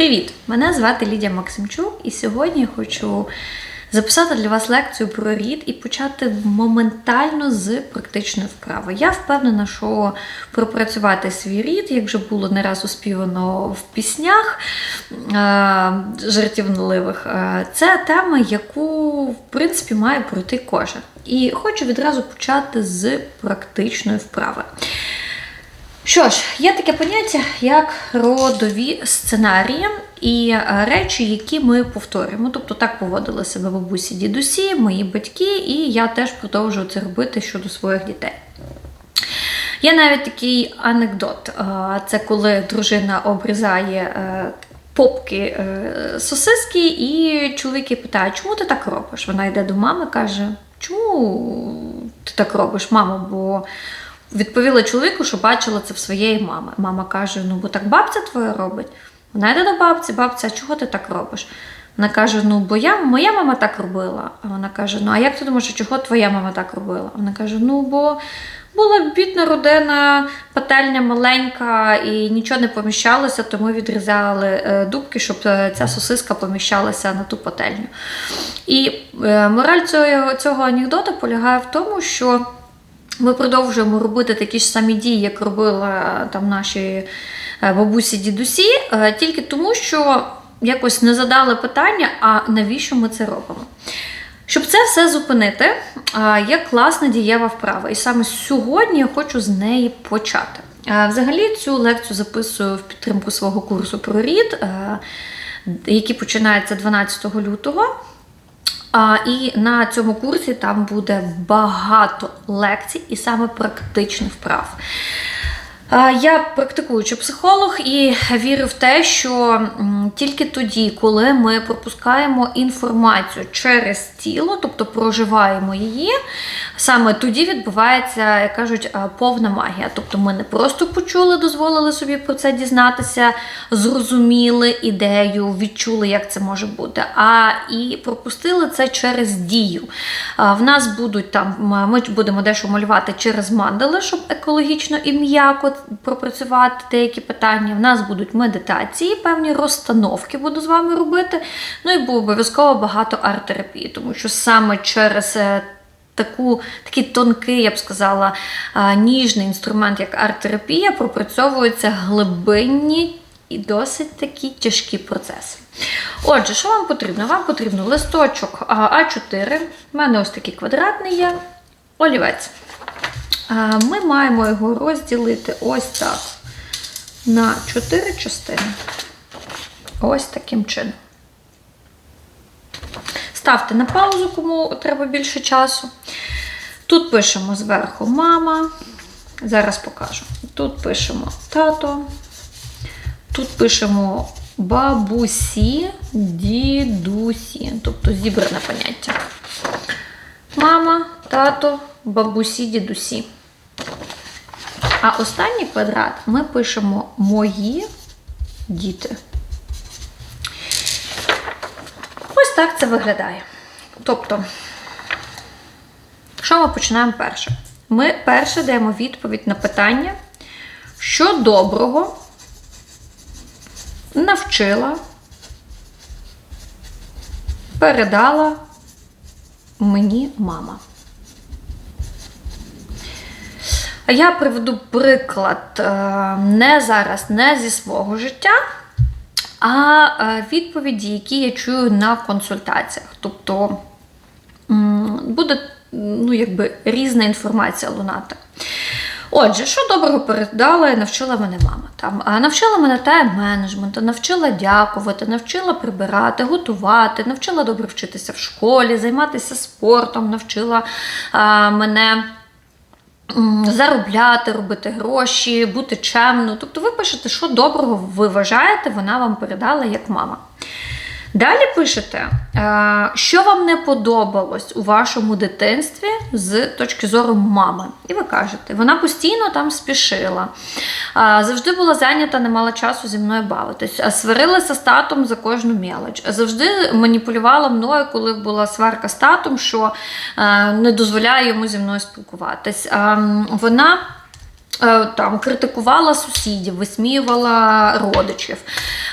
Привіт! Мене звати Лідія Максимчук, і сьогодні я хочу записати для вас лекцію про рід і почати моментально з практичної вправи. Я впевнена, що пропрацювати свій рід, як вже було не раз успівано в піснях е, жартівливих, е, це тема, яку в принципі має пройти кожен. І хочу відразу почати з практичної вправи. Що ж, є таке поняття, як родові сценарії і е, речі, які ми повторюємо. Тобто так поводили себе бабусі, дідусі, мої батьки, і я теж продовжую це робити щодо своїх дітей. Є навіть такий анекдот: Е, це коли дружина обрізає е, попки сосиски, і чоловіки питають, чому ти так робиш? Вона йде до мами каже, чому ти так робиш, мамо? Бо відповіла чоловіку, що бачила це в своєї мами. Мама каже: Ну, бо так бабця твоя робить. Вона йде до бабці, бабця, а чого ти так робиш? Вона каже: Ну, бо я, моя мама так робила. А вона каже: Ну, а як ти думаєш, чого твоя мама так робила? Вона каже: Ну, бо була бідна родина, пательня маленька і нічого не поміщалося, тому відрізали е, дубки, щоб е, ця сосиска поміщалася на ту пательню. І е, мораль цього, цього анекдота полягає в тому, що ми продовжуємо робити такі ж самі дії, як робили е, там наші е, бабусі, дідусі, е, тільки тому, що якось не задали питання, а навіщо ми це робимо. Щоб це все зупинити, є класна дієва вправа. І саме сьогодні я хочу з неї почати. Взагалі цю лекцію записую в підтримку свого курсу про рід, який починається 12 лютого. А, і на цьому курсі там буде багато лекцій і саме практичних вправ. Я практикуючий психолог і вірю в те, що тільки тоді, коли ми пропускаємо інформацію через тіло, тобто проживаємо її, саме тоді відбувається, як кажуть, повна магія. Тобто ми не просто почули, дозволили собі про це дізнатися, зрозуміли ідею, відчули, як це може бути, а і пропустили це через дію. В нас будуть там, ми будемо дещо малювати через мандали, щоб екологічно і м'яко пропрацювати деякі питання. В нас будуть медитації, певні розстановки буду з вами робити. Ну і обов'язково багато арт-терапії, тому що саме через е, таку, такий тонкий, я б сказала, ніжний інструмент, як арт-терапія, пропрацьовуються глибинні і досить такі тяжкі процеси. Отже, що вам потрібно? Вам потрібно листочок а, А4, в мене ось такий квадратний є, олівець. Ми маємо його розділити ось так на 4 частини. Ось таким чином. Ставте на паузу, кому треба більше часу. Тут пишемо зверху мама. Зараз покажу. Тут пишемо тато. Тут пишемо бабусі, дідусі. Тобто зібране поняття. Мама, тато, бабусі, дідусі. А останній квадрат ми пишемо мої діти. Ось так це виглядає. Тобто, що ми починаємо перше? Ми перше даємо відповідь на питання, що доброго навчила, передала мені мама. А Я приведу приклад е, не зараз, не зі свого життя, а е, відповіді, які я чую на консультаціях. Тобто буде ну, якби, різна інформація лунати. Отже, що доброго передала і навчила мене мама. Там, навчила мене тайм-менеджменту, навчила дякувати, навчила прибирати, готувати, навчила добре вчитися в школі, займатися спортом, навчила а, мене заробляти, робити гроші, бути чемною. Тобто ви пишете, що доброго ви вважаєте, вона вам передала як мама. Далі пишете, е, що вам не подобалось у вашому дитинстві з точки зору мами. І ви кажете, вона постійно там спішила, е, завжди була зайнята, не мала часу зі мною бавитись, а сварилася з татом за кожну мелоч. Завжди маніпулювала мною, коли була сварка з татом, що е, не дозволяє йому зі мною спілкуватись. Е, Вона Е, Там критикувала сусідів, висміювала родичів,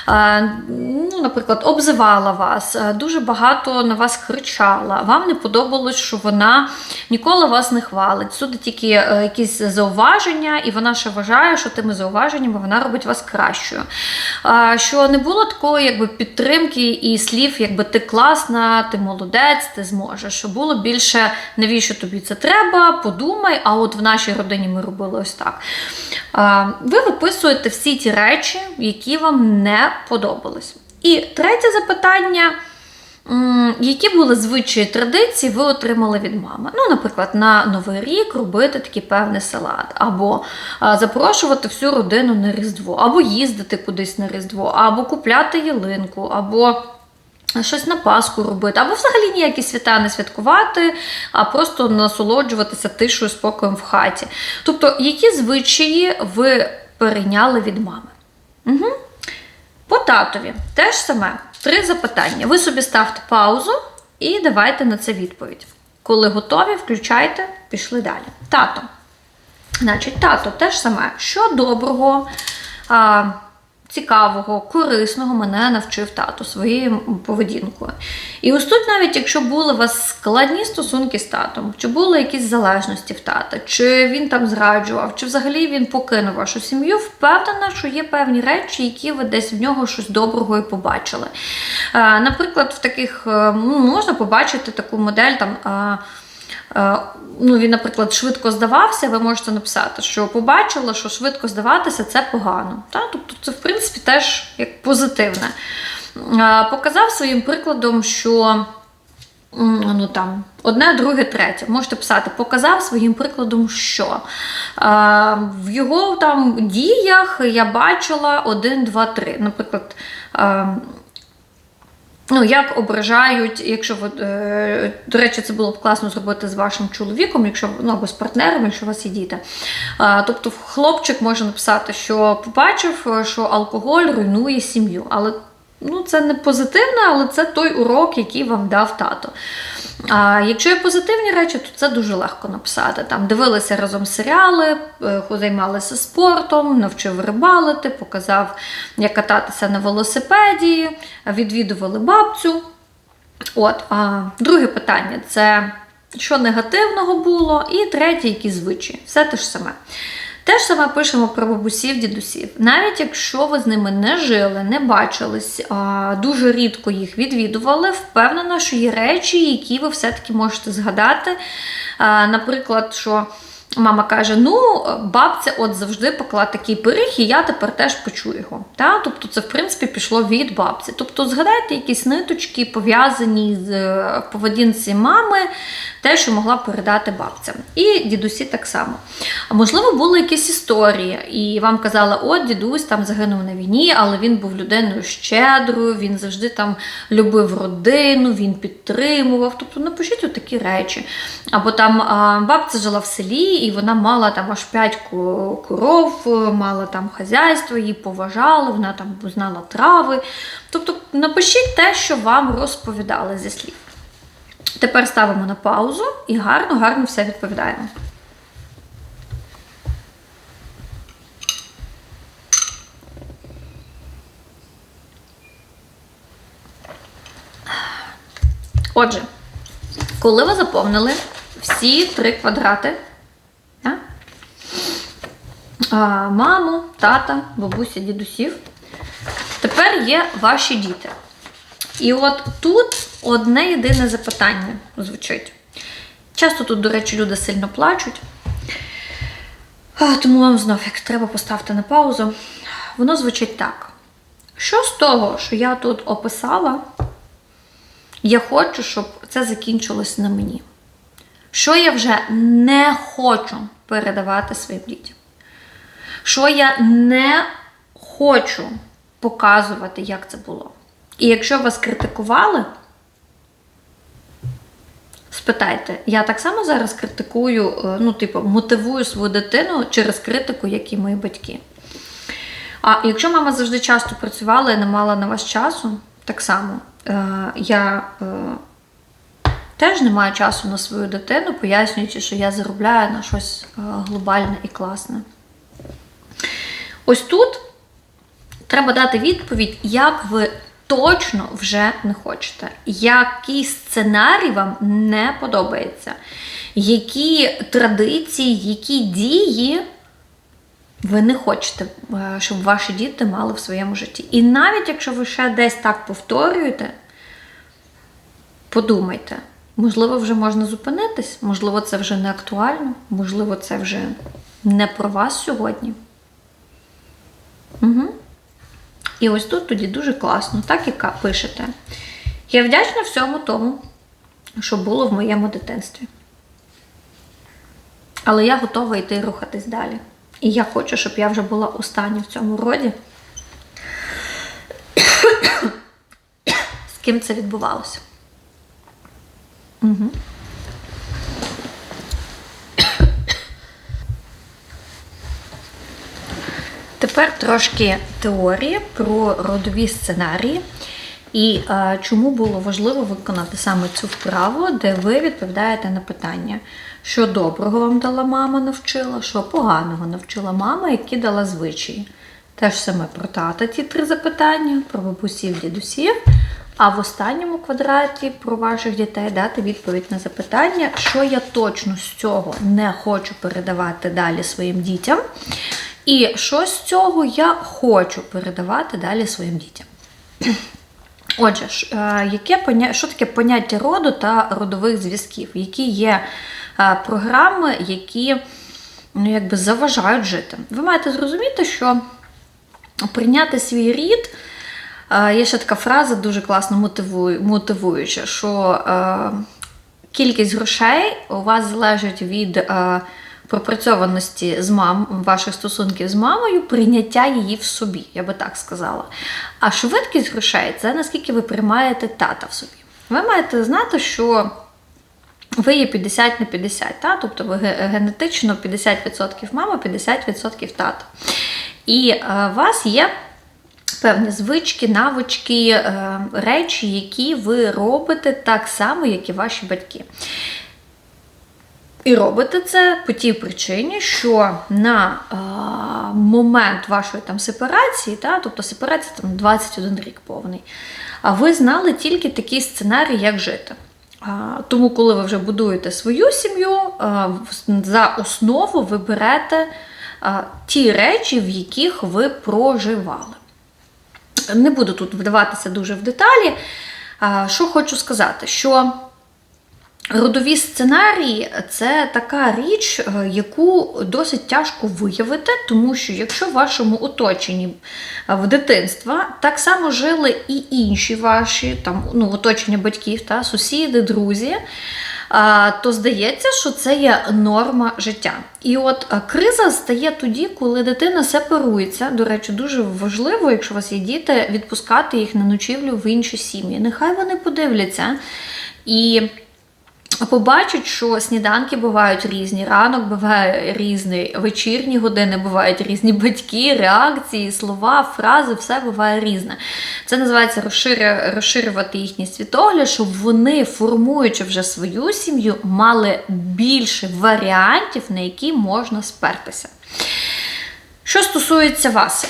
Е, ну, наприклад, обзивала вас, е, дуже багато на вас кричала. Вам не подобалось, що вона ніколи вас не хвалить. Судить тільки е, якісь зауваження, і вона ще вважає, що тими зауваженнями вона робить вас кращою. Е, Що не було такої якби, підтримки і слів, якби ти класна, ти молодець, ти зможеш. Що було більше, навіщо тобі це треба, подумай, а от в нашій родині ми робили ось так. Е, Ви виписуєте всі ті речі, які вам не подобались. І третє запитання. Які були звичаї традиції, ви отримали від мами? Ну, наприклад, на Новий рік робити такий певний салат, або запрошувати всю родину на Різдво, або їздити кудись на Різдво, або купляти ялинку, або щось на Пасху робити, або взагалі ніякі свята не святкувати, а просто насолоджуватися тишою, спокоєм в хаті. Тобто, які звичаї ви перейняли від мами? Угу. По татові теж саме три запитання. Ви собі ставте паузу і давайте на це відповідь. Коли готові, включайте, пішли далі. Тато. Значить, тато теж саме, що доброго, а, цікавого, корисного мене навчив тато своєю поведінкою. І ось тут, навіть якщо були у вас складні стосунки з татом, чи були якісь залежності в тата, чи він там зраджував, чи взагалі він покинув вашу сім'ю, впевнена, що є певні речі, які ви десь в нього щось доброго і побачили. Е, Наприклад, в таких е, ну, можна побачити таку модель там. Е, ну, він, наприклад, швидко здавався, ви можете написати, що побачила, що швидко здаватися це погано. Та? Тобто це, в принципі, теж як позитивне. Е, Показав своїм прикладом, що ну, там, одне, друге, третє. Можете писати, показав своїм прикладом, що е, в його там діях я бачила один, два, три. Наприклад, Ну, як ображають, якщо ви, е, до речі, це було б класно зробити з вашим чоловіком, якщо ну, або з партнером, якщо у вас є діти. Тобто, хлопчик може написати, що побачив, що алкоголь руйнує сім'ю. Але ну, це не позитивне, але це той урок, який вам дав тато. А якщо є позитивні речі, то це дуже легко написати. Там дивилися разом серіали, е, займалися спортом, навчив рибалити, показав, як кататися на велосипеді, відвідували бабцю. От, а друге питання це що негативного було, і третє, які звичаї. Все те ж саме. Те ж саме пишемо про бабусів, дідусів. Навіть якщо ви з ними не жили, не бачились, а, дуже рідко їх відвідували, впевнена, що є речі, які ви все-таки можете згадати. Наприклад, що мама каже: ну, бабця от завжди пекла такий пиріг, і я тепер теж печу його. Та? Тобто це, в принципі, пішло від бабці. Тобто, згадайте якісь ниточки, пов'язані з е, поведінці мами, те, що могла передати бабця. І дідусі так само. А можливо, були якісь історії, і вам казали, от дідусь там загинув на війні, але він був людиною щедрою, він завжди там любив родину, він підтримував. Тобто напишіть отакі речі. Або там бабця жила в селі, і вона мала там аж п'ять коров, мала там хазяйство, її поважали, вона там знала трави. Тобто напишіть те, що вам розповідали зі слів. Тепер ставимо на паузу і гарно, гарно все відповідаємо. Отже, коли ви заповнили всі три квадрати, маму, тата, бабуся, дідусів, тепер є ваші діти. І от тут одне єдине запитання звучить. Часто тут, до речі, люди сильно плачуть. Тому вам знов, як треба поставити на паузу. Воно звучить так. Що з того, що я тут описала, я хочу, щоб це закінчилось на мені. Що я вже не хочу передавати своїм дітям? Що я не хочу показувати, як це було. І якщо вас критикували, спитайте, я так само зараз критикую, е, ну, типу, мотивую свою дитину через критику, як і мої батьки. А якщо мама завжди часто працювала і не мала на вас часу, так само е, я е, теж не маю часу на свою дитину, пояснюючи, що я заробляю на щось глобальне і класне. Ось тут треба дати відповідь, як ви точно вже не хочете, який сценарій вам не подобається, які традиції, які дії ви не хочете, е, щоб ваші діти мали в своєму житті. І навіть якщо ви ще десь так повторюєте, подумайте, можливо, вже можна зупинитись, можливо, це вже не актуально, можливо, це вже не про вас сьогодні. Угу. І ось тут тоді дуже класно, так і пишете. Я вдячна всьому тому, що було в моєму дитинстві. Але я готова йти рухатись далі. І я хочу, щоб я вже була остання в цьому роді. З ким це відбувалося. Угу. Тепер трошки теорії про родові сценарії. І е, чому було важливо виконати саме цю вправу, де ви відповідаєте на питання, що доброго вам дала мама, навчила, що поганого навчила мама, які дала звичаї. Те ж саме про тата ті три запитання, про бабусів, дідусів. А в останньому квадраті про ваших дітей дати відповідь на запитання, що я точно з цього не хочу передавати далі своїм дітям. І що з цього я хочу передавати далі своїм дітям. Отже, е, яке поня... що таке поняття роду та родових зв'язків? Які є е, програми, які ну, якби заважають жити? Ви маєте зрозуміти, що прийняти свій рід. е, Є ще така фраза дуже класно мотивуюча, що кількість грошей у вас залежить від пропрацьованості з мам, ваших стосунків з мамою, прийняття її в собі, я би так сказала. А швидкість грошей це наскільки ви приймаєте тата в собі. Ви маєте знати, що ви є 50 на 50, та? тобто ви генетично 50% мама, 50% тата. І е, у вас є певні звички, навички, е, речі, які ви робите так само, як і ваші батьки. І робите це по тій причині, що на е, момент вашої там сепарації, та, тобто сепарація там 21 рік повний, а ви знали тільки такий сценарій, як жити. Тому, коли ви вже будуєте свою сім'ю, а, за основу ви берете а, ті речі, в яких ви проживали. Не буду тут вдаватися дуже в деталі. Що хочу сказати, що родові сценарії це така річ, е, яку досить тяжко виявити, тому що якщо в вашому оточенні е, в дитинства так само жили і інші ваші там, ну, оточення батьків, та, сусіди, друзі. То здається, що це є норма життя. І от е, криза стає тоді, коли дитина сепарується. До речі, дуже важливо, якщо у вас є діти, відпускати їх на ночівлю в інші сім'ї. Нехай вони подивляться і побачать, що сніданки бувають різні, ранок буває різний, вечірні години бувають різні батьки, реакції, слова, фрази, все буває різне. Це називається розширювати їхній світогляд, щоб вони, формуючи вже свою сім'ю, мали більше варіантів, на які можна спертися. Що стосується вас,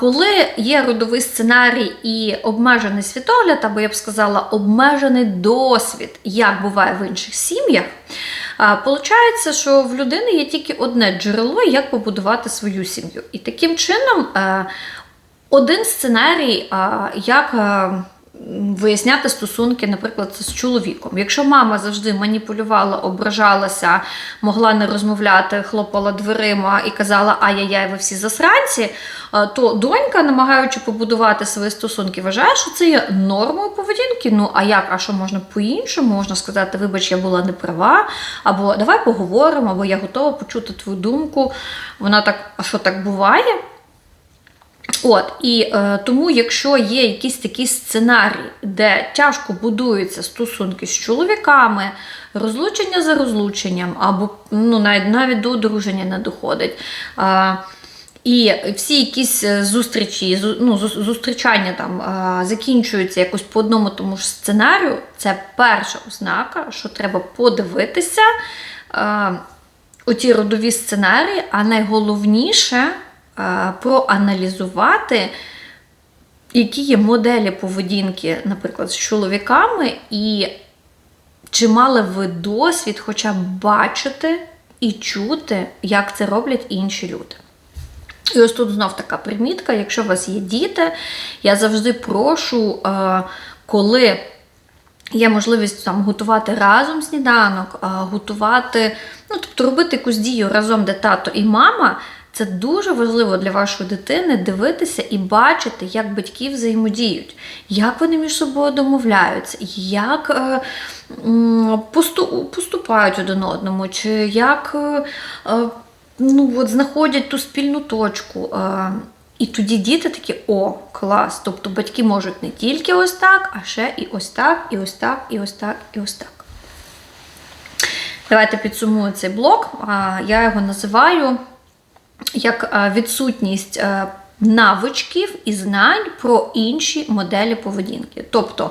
Коли є родовий сценарій і обмежений світогляд, або я б сказала, обмежений досвід, як буває в інших сім'ях, виходить, що в людини є тільки одне джерело, як побудувати свою сім'ю. І таким чином е, один сценарій, як е, виясняти стосунки, наприклад, з чоловіком. Якщо мама завжди маніпулювала, ображалася, могла не розмовляти, хлопала дверима і казала ай-яй-яй, ви всі засранці, е, то донька, намагаючи побудувати свої стосунки, вважає, що це є нормою поведінки. Ну а як, а що можна по-іншому? Можна сказати, вибач, я була не права, або давай поговоримо, або я готова почути твою думку. Вона так, а що так буває? От, і е, тому, якщо є якийсь такий сценарій, де тяжко будуються стосунки з чоловіками, розлучення за розлученням, або ну, навіть, навіть до одруження не доходить. Е, і всі якісь е, зустрічі, ну, зустрічання там закінчуються якось по одному тому ж сценарію, це перша ознака, що треба подивитися. е, оці родові сценарії, а найголовніше проаналізувати, які є моделі поведінки, наприклад, з чоловіками, і чи мали ви досвід хоча б бачити і чути, як це роблять інші люди. І ось тут знов така примітка: якщо у вас є діти, я завжди прошу, е, коли є можливість там готувати разом сніданок, е, готувати, ну тобто робити якусь дію разом, де тато і мама. Це дуже важливо для вашої дитини дивитися і бачити, як батьки взаємодіють, як вони між собою домовляються, як е, посту- поступають один одному, чи як е, е, ну, от знаходять ту спільну точку. І тоді діти такі, о, клас! Тобто батьки можуть не тільки ось так, а ще і ось так, і ось так, і ось так, і ось так. Давайте підсумую цей блок. Я його називаю як е, відсутність е, навичків і знань про інші моделі поведінки. Тобто,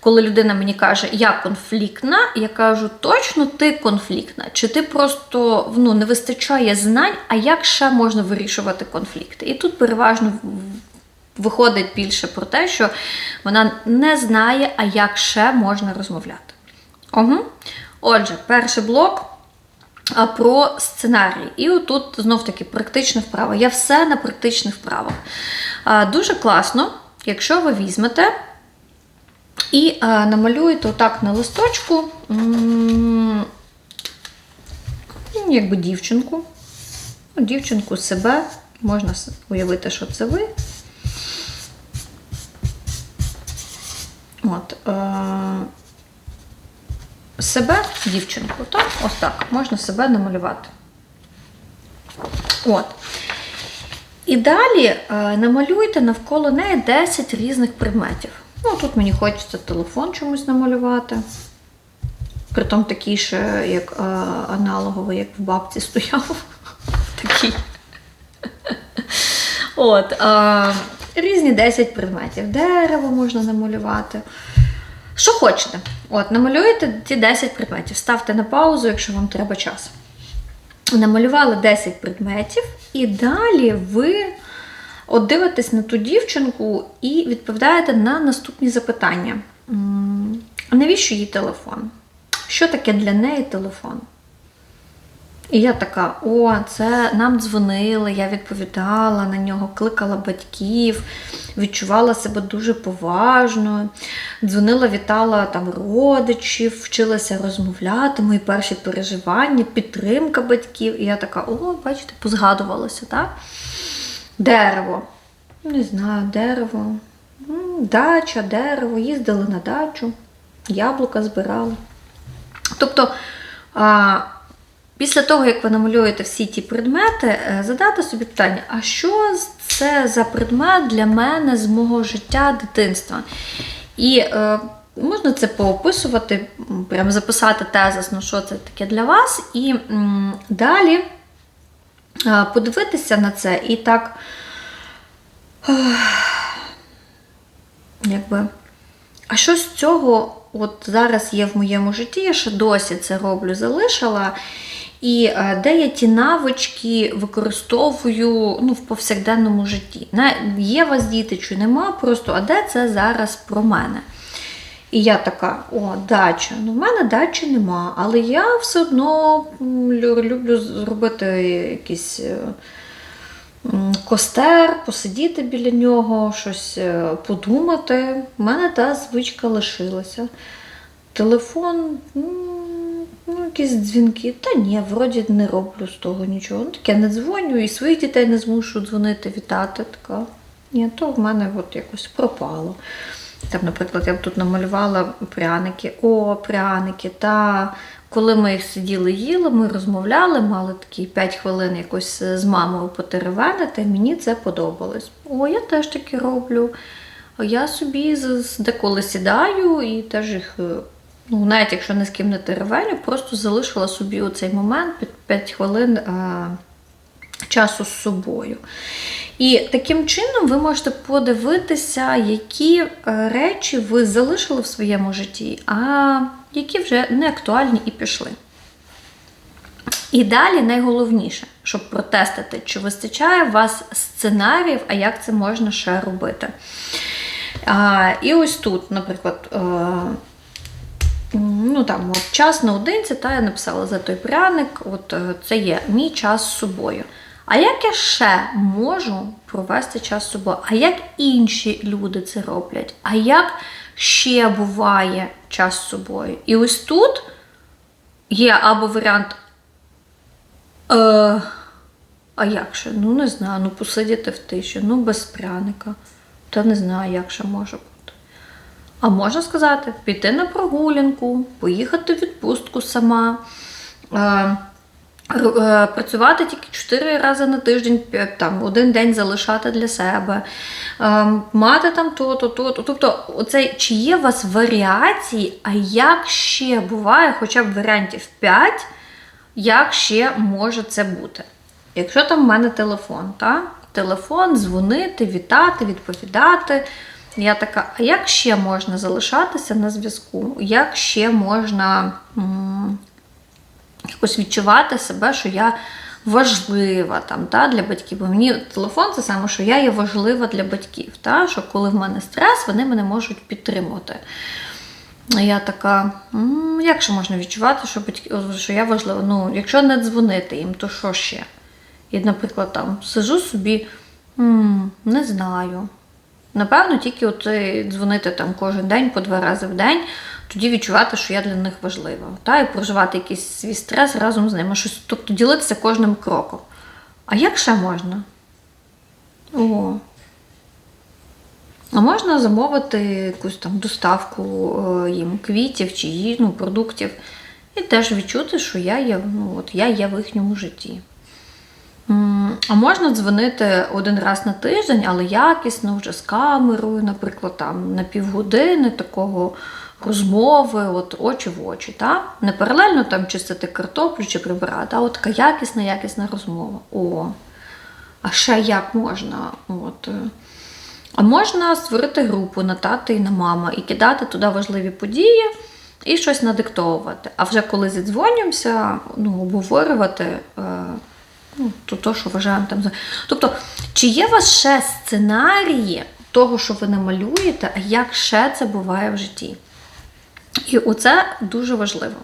коли людина мені каже, я конфліктна, я кажу, точно ти конфліктна, чи ти просто ну, не вистачає знань, а як ще можна вирішувати конфлікти? І тут переважно виходить більше про те, що вона не знає, а як ще можна розмовляти. Угу. Отже, перший блок а, про сценарій. І отут знов таки практична вправа. Я все на практичних вправах. Дуже класно, якщо ви візьмете і намалюєте отак на листочку, якби дівчинку. Ну, Дівчинку себе. Можна уявити, що це ви. От, себе, дівчинку, так? Ось так. Можна себе намалювати. От. І далі е, намалюйте навколо неї 10 різних предметів. Ну, тут мені хочеться телефон чомусь намалювати. Притом такий ще, як е, аналоговий, як в бабці стояв. Такий. От, е, різні 10 предметів. Дерево можна намалювати. Що хочете. От, намалюєте ті 10 предметів. Ставте на паузу, якщо вам треба час. Намалювали 10 предметів, і далі ви от дивитесь на ту дівчинку і відповідаєте на наступні запитання. Навіщо їй телефон? Що таке для неї телефон? І я така: о, це нам дзвонили, я відповідала на нього, кликала батьків, відчувала себе дуже поважною. Дзвонила, вітала там родичів, вчилася розмовляти, мої перші переживання, підтримка батьків. І я така, о, бачите, позгадувалася, так? Дерево. Не знаю, дерево. Дача, дерево, їздили на дачу, яблука збирали. Тобто, після того, як ви намалюєте всі ті предмети, е, задати собі питання: а що це за предмет для мене з мого життя дитинства? І е, можна це поописувати, прям записати тезисно, що це таке для вас, і м, далі е, подивитися на це і так. Якби, а що з цього от зараз є в моєму житті? Я ще досі це роблю, залишила. І е, де я ті навички використовую ну, в повсякденному житті. Є у вас діти чи нема, просто а де це зараз про мене? І я така, о, дача. Ну, в мене дачі нема, але я все одно люблю зробити якісь. е, Костер, посидіти біля нього, щось е, подумати. У мене та звичка лишилася. Телефон, ну, якісь дзвінки. Та ні, вроді не роблю з того нічого. Ну, таке не дзвоню і своїх дітей не змушу дзвонити, вітати. Така. Ні, то в мене от якось пропало. Там, наприклад, я б тут намалювала пряники. О, пряники. Та коли ми їх сиділи, їли, ми розмовляли, мали такі 5 хвилин якось з мамою потеревенити. Мені це подобалось. О, я теж таке роблю. Я собі деколи сідаю і теж їх, е, ну, навіть якщо не з ким не теревеню, просто залишила собі оцей момент під 5 хвилин. е, часу з собою. І таким чином ви можете подивитися, які е, речі ви залишили в своєму житті, а які вже не актуальні і пішли. І далі найголовніше, щоб протестити, чи вистачає у вас сценаріїв, а як це можна ще робити. А, І ось тут, наприклад, е, ну там от час наодинці, та я написала за той пряник, от е, це є мій час з собою. А як я ще можу провести час з собою? А як інші люди це роблять? А як ще буває час з собою? І ось тут є або варіант. Е, а як ще? Ну, не знаю, ну посидіти в тиші, ну без пряника. Та не знаю, як ще може бути. А можна сказати, піти на прогулянку, поїхати в відпустку сама. Е, е, Працювати тільки 4 рази на тиждень, там один день залишати для себе, е, мати там то-то, то-то. Тобто, оцей, чи є у вас варіації, а як ще буває, хоча б варіантів 5, як ще може це бути? Якщо там в мене телефон, та? телефон, дзвонити, вітати, відповідати. Я така, а як ще можна залишатися на зв'язку? Як ще можна. м, якось відчувати себе, що я важлива там, та, для батьків. Бо мені телефон це саме, що я є важлива для батьків. Та, що коли в мене стрес, вони мене можуть підтримувати. Я така, «М, як ще можна відчувати, що батьки, що я важлива? Ну, якщо не дзвонити їм, то що ще? І, наприклад, там сижу собі, «М, не знаю. Напевно, тільки от е, дзвонити там кожен день по два рази в день, тоді відчувати, що я для них важлива. Та, і проживати якийсь свій стрес разом з ними. Щось, тобто ділитися кожним кроком. А як ще можна? О. А можна замовити якусь там доставку е, їм квітів чи ї- ну, продуктів, і теж відчути, що я є, ну, от, я є в їхньому житті. А можна дзвонити один раз на тиждень, але якісно, вже з камерою, наприклад, там на півгодини такого розмови, от очі в очі. Та? Не паралельно там чистити картоплю чи прибирати, а от така якісна, якісна розмова. О, а ще як можна? От. е, А можна створити групу на тата і на мама і кидати туди важливі події і щось надиктовувати. А вже коли зідзвонюємося, ну, обговорювати е, ну, то, то, що вважаємо там. за- Тобто, чи є у вас ще сценарії того, що ви намалюєте, а як ще це буває в житті? І оце дуже важливо.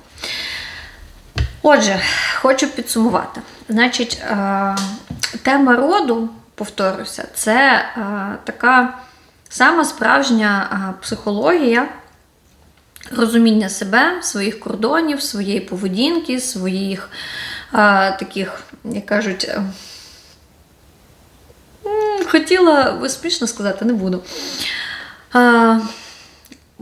Отже, хочу підсумувати. Значить, е, тема роду, повторюся, це е, така сама справжня е, психологія розуміння себе, своїх кордонів, своєї поведінки, своїх таких, як кажуть, е, м, хотіла смішно сказати, не буду.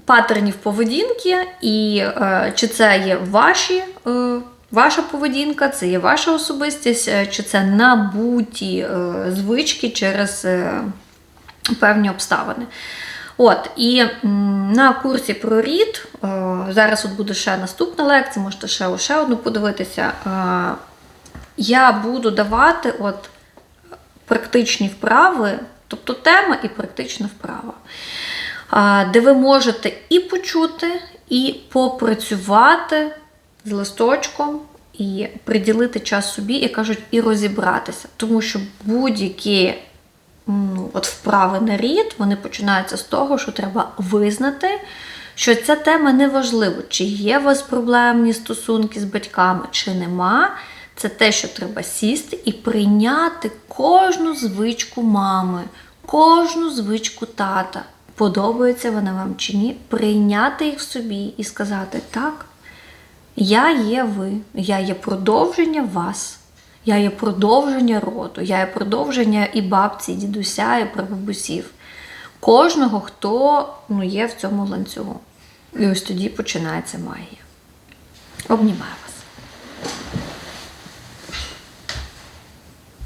Паттернів поведінки, і е, чи це є ваші, е, ваша поведінка, це є ваша особистість, е, чи це набуті звички через певні обставини. От, і на курсі про рід, е, зараз от буде ще наступна лекція, можете ще, ще одну подивитися. Е, я буду давати от практичні вправи, тобто тема і практична вправа, де ви можете і почути, і попрацювати з листочком, і приділити час собі, і кажуть, і розібратися. Тому що будь-які от вправи на рід, вони починаються з того, що треба визнати, що ця тема не важлива, чи є у вас проблемні стосунки з батьками, чи нема. Це те, що треба сісти і прийняти кожну звичку мами, кожну звичку тата. Подобається вона вам чи ні, прийняти їх в собі і сказати: так, я є ви, я є продовження вас, я є продовження роду, я є продовження і бабці, і дідуся, і прабабусів. Кожного, хто ну, є в цьому ланцюгу. І ось тоді починається магія. Обнімаю.